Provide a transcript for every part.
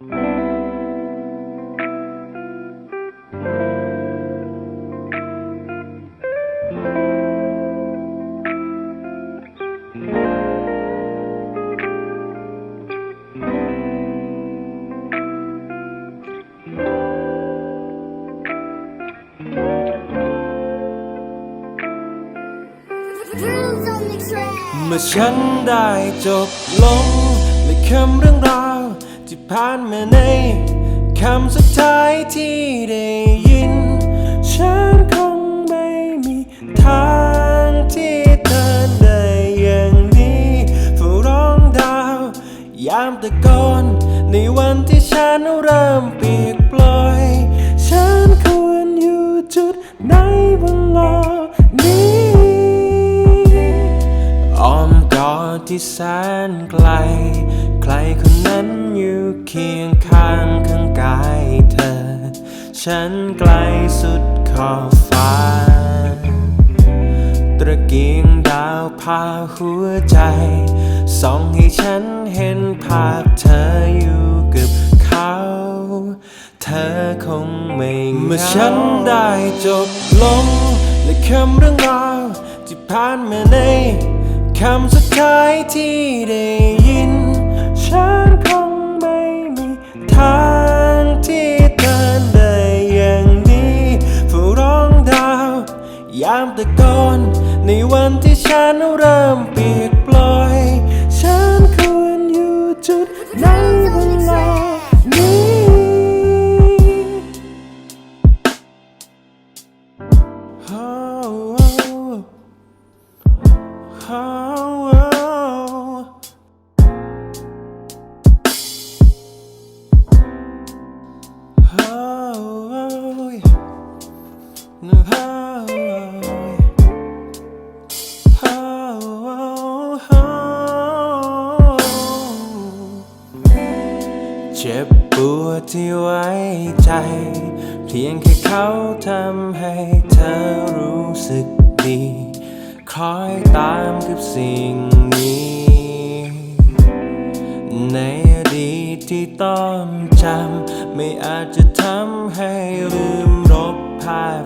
เมื่อฉันได้จบลงและคำเรื่องราว ที่ผ่านมาในคำสุดท้ายที่ได้ยิน ฉันคงไม่มีทางที่เธอได้อย่างนี้เฝ้ร้องดาว ยามตะโกนในวันที่ฉันเริ่มเปียกปล่อย ฉันควรอยู่จุดไหนบนโลกนี้อ้อมกอดที่แสนไกล ใครคนนั้นอยู่เคียงข้างข้างกายเธอ ฉันไกลสุดขอบฟ้า ตระเกียงดาวพาหัวใจ ส่องให้ฉันเห็นภาพเธออยู่กับเขา เธอคงไม่เหงาเมื่อฉันได้จบลงและคำเรื่องราวที่ผ่านมาในคำสุดท้ายที่ได้ยิน ฉันคงไม่มีทางที่เธอได้อย่างนี้เฝ้ร้องดาว ยามตะโกนในวันที่ฉันเริ่มเปียกปล่อย ฉันควรอยู่จุดไหนบนโลกนี้ Oh, oh, เจ็บปวดที่ไว้ใจ เพียงแค่เขาทำให้เธอรู้สึกดี คอยตามกับสิ่งนี้ ในอดีตที่ต้องจำ ไม่อาจจะทำให้ลืมรบภาพ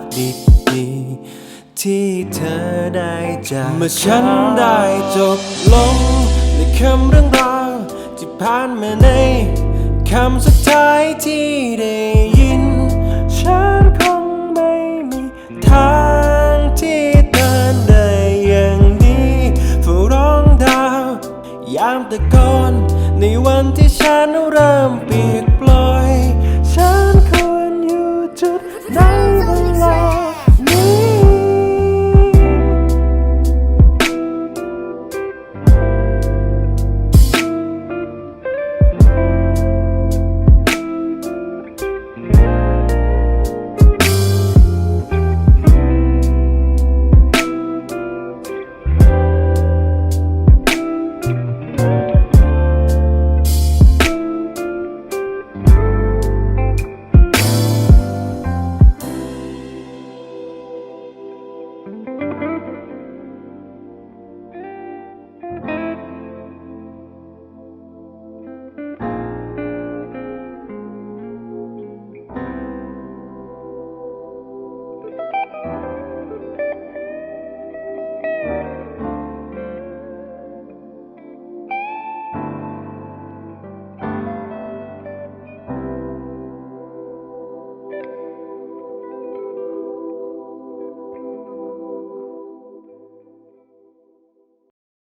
ดีๆ ที่เธอได้จากเมื่อฉันได้จบลง ในคำเรื่องราวที่ผ่านมาในคำสุดท้ายที่ได้ยิน ฉันคงไม่มีทางที่เธอได้อย่างนี้เฝ้าร้องดาว ยามตะโกนในวันที่